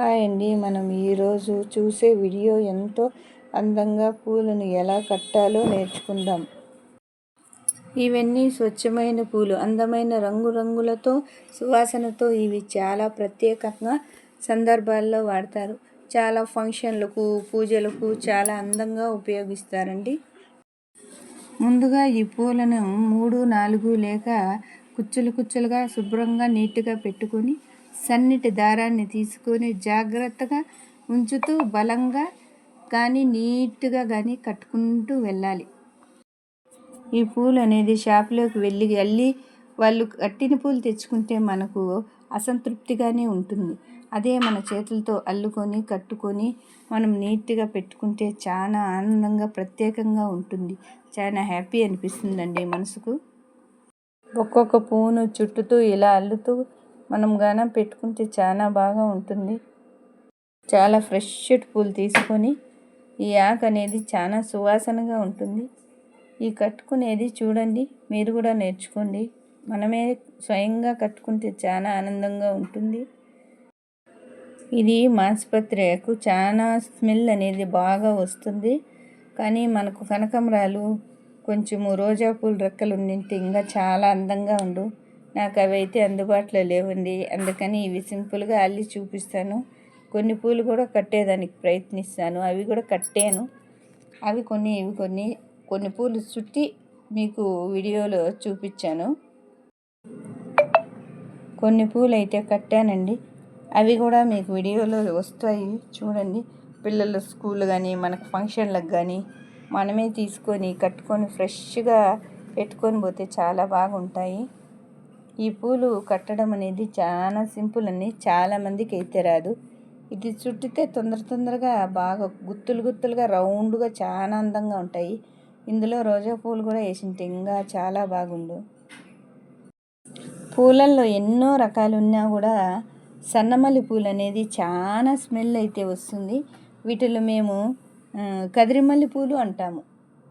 Hi అండి మనం ఈరోజు చూసే వీడియో ఎంతో అందంగా పూలను ఎలా కట్టాలో నేర్చుకుందాం. ఇవన్నీ స్వచ్ఛమైన పూలు. అందమైన రంగురంగులతో సువాసనతో ఇవి చాలా ప్రత్యేకంగా సందర్భాల్లో వాడతారు. చాలా ఫంక్షన్లకు పూజలకు చాలా అందంగా ఉపయోగిస్తారండి. ముందుగా ఈ పూలను మూడు నాలుగు లేక కుచ్చులు కుచ్చులుగా శుభ్రంగా నీట్గా పెట్టుకొని సన్నిటి దారాన్ని తీసుకొని జాగ్రత్తగా ఉంచుతూ బలంగా కానీ నీట్గా కానీ కట్టుకుంటూ వెళ్ళాలి. ఈ పూలు అనేది షాప్లోకి వెళ్ళి వెళ్ళి వాళ్ళు కట్టిన పూలు తెచ్చుకుంటే మనకు అసంతృప్తిగానే ఉంటుంది. అదే మన చేతులతో అల్లుకొని కట్టుకొని మనం నీట్గా పెట్టుకుంటే చాలా ఆనందంగా ప్రత్యేకంగా ఉంటుంది. చాలా హ్యాపీ అనిపిస్తుందండి మనసుకు. ఒక్కొక్క పువ్వును చుట్టుతూ ఇలా అల్లుతూ మనం గానం పెట్టుకుంటే చాలా బాగా ఉంటుంది. చాలా ఫ్రెష్ పూలు తీసుకొని ఈ ఆకు అనేది చాలా సువాసనగా ఉంటుంది. ఈ కట్టుకునేది చూడండి మీరు కూడా నేర్చుకోండి. మనమే స్వయంగా కట్టుకుంటే చాలా ఆనందంగా ఉంటుంది. ఇది మాంసపత్రియకు చాలా స్మెల్ అనేది బాగా వస్తుంది. కానీ మనకు కనకమరాలు కొంచెము రోజా పూలు రెక్కలు ఉండింటే ఇంకా చాలా అందంగా ఉండు నాకు అవి అయితే అందుబాటులో లేవండి. అందుకని ఇవి సింపుల్గా అల్లి చూపిస్తాను. కొన్ని పూలు కూడా కట్టేదానికి ప్రయత్నిస్తాను. అవి కూడా కట్టాను. అవి కొన్ని ఇవి కొన్ని. కొన్ని పూలు చుట్టి మీకు వీడియోలో చూపించాను. కొన్ని పూలు అయితే కట్టానండి. అవి కూడా మీకు వీడియోలో వస్తాయి. చూడండి. పిల్లల స్కూల్ కానీ మనకు ఫంక్షన్లకు కానీ మనమే తీసుకొని కట్టుకొని ఫ్రెష్గా పెట్టుకొని పోతే చాలా బాగుంటాయి. ఈ పూలు కట్టడం అనేది చాలా సింపుల్ అని చాలామందికి అయితే రాదు ఇది చుట్టితే తొందర తొందరగా బాగా గుత్తులు గుత్తులుగా రౌండ్గా చాలా అందంగా ఉంటాయి. ఇందులో రోజా పూలు కూడా వేసింటే ఇంకా చాలా బాగుండు. పూలల్లో ఎన్నో రకాలు ఉన్నా కూడా సన్నమల్లి పూలు అనేది చాలా స్మెల్ అయితే వస్తుంది. వీటిలో మేము కదిరిమల్లి పూలు అంటాము.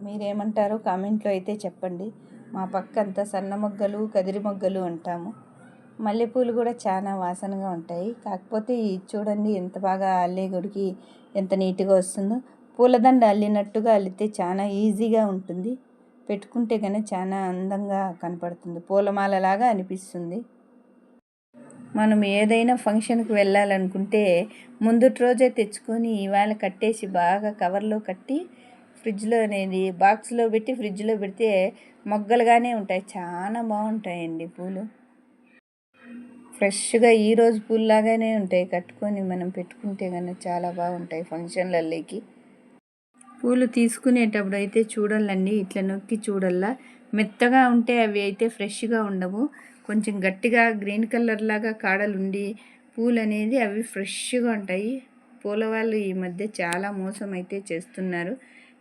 మీరేమంటారో కామెంట్లో అయితే చెప్పండి. మా పక్క అంతా సన్న మొగ్గలు కదిరి మొగ్గలు అంటాము మల్లెపూలు కూడా చాలా వాసనగా ఉంటాయి. కాకపోతే చూడండి ఎంత బాగా అల్లే గుడికి ఎంత నీట్గా వస్తుందో. పూలదండ అల్లినట్టుగా అల్లితే చాలా ఈజీగా ఉంటుంది. పెట్టుకుంటే కానీ చాలా అందంగా కనపడుతుంది. పూలమాలలాగా అనిపిస్తుంది. మనం ఏదైనా ఫంక్షన్కి వెళ్ళాలనుకుంటే ముందు రోజే తెచ్చుకొని ఇవాళ కట్టేసి బాగా కవర్లో కట్టి ఫ్రిడ్జ్లో అనేది బాక్స్లో పెట్టి ఫ్రిడ్జ్లో పెడితే మొగ్గలుగానే ఉంటాయి. చాలా బాగుంటాయండి పూలు. ఫ్రెష్గా ఈరోజు పూల్లాగానే ఉంటాయి. కట్టుకొని మనం పెట్టుకుంటే కనుక చాలా బాగుంటాయి ఫంక్షన్లలోకి పూలు తీసుకునేటప్పుడు అయితే చూడాలండి. ఇట్లా నొక్కి చూడల్లా. మెత్తగా ఉంటే అవి అయితే ఫ్రెష్గా ఉండవు. కొంచెం గట్టిగా గ్రీన్ కలర్ లాగా కాడలు ఉండి పూలు అనేది అవి ఫ్రెష్గా ఉంటాయి. పూల వాళ్ళు ఈ మధ్య చాలా మోసం అయితే చేస్తున్నారు.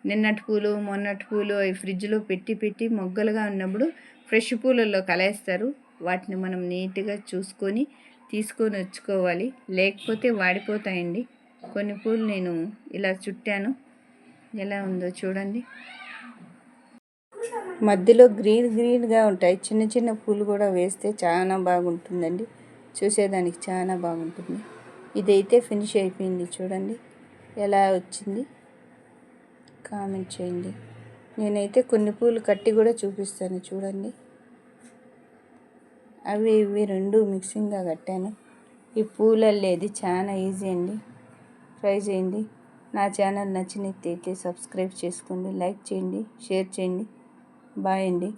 నిన్నటి పూలు మొన్నటి పూలు అవి ఫ్రిడ్జ్లో పెట్టి పెట్టి మొగ్గలుగా ఉన్నప్పుడు ఫ్రెష్ పూలల్లో కలేస్తారు. వాటిని మనం నీట్గా చూసుకొని తీసుకొని వచ్చుకోవాలి. లేకపోతే వాడిపోతాయండి. కొన్ని పూలు నేను ఇలా చుట్టాను. ఎలా ఉందో చూడండి. మధ్యలో గ్రీన్ గ్రీన్గా ఉంటాయి. చిన్న చిన్న పూలు కూడా వేస్తే చాలా బాగుంటుందండి. చూసేదానికి చాలా బాగుంటుంది. ఇదైతే ఫినిష్ అయిపోయింది చూడండి. ఎలా వచ్చింది? కామెంట్ చేయండి. నేనైతే కొన్ని పూలు కట్టి కూడా చూపిస్తాను. చూడండి. అవి ఇవి రెండు మిక్సింగ్గా కట్టాను. ఈ పూలల్లేది చాలా ఈజీ అండి. ట్రై చేయండి. నా ఛానల్ నచ్చినట్టయితే సబ్స్క్రైబ్ చేసుకోండి. లైక్ చేయండి. షేర్ చేయండి. బాయ్ అండి.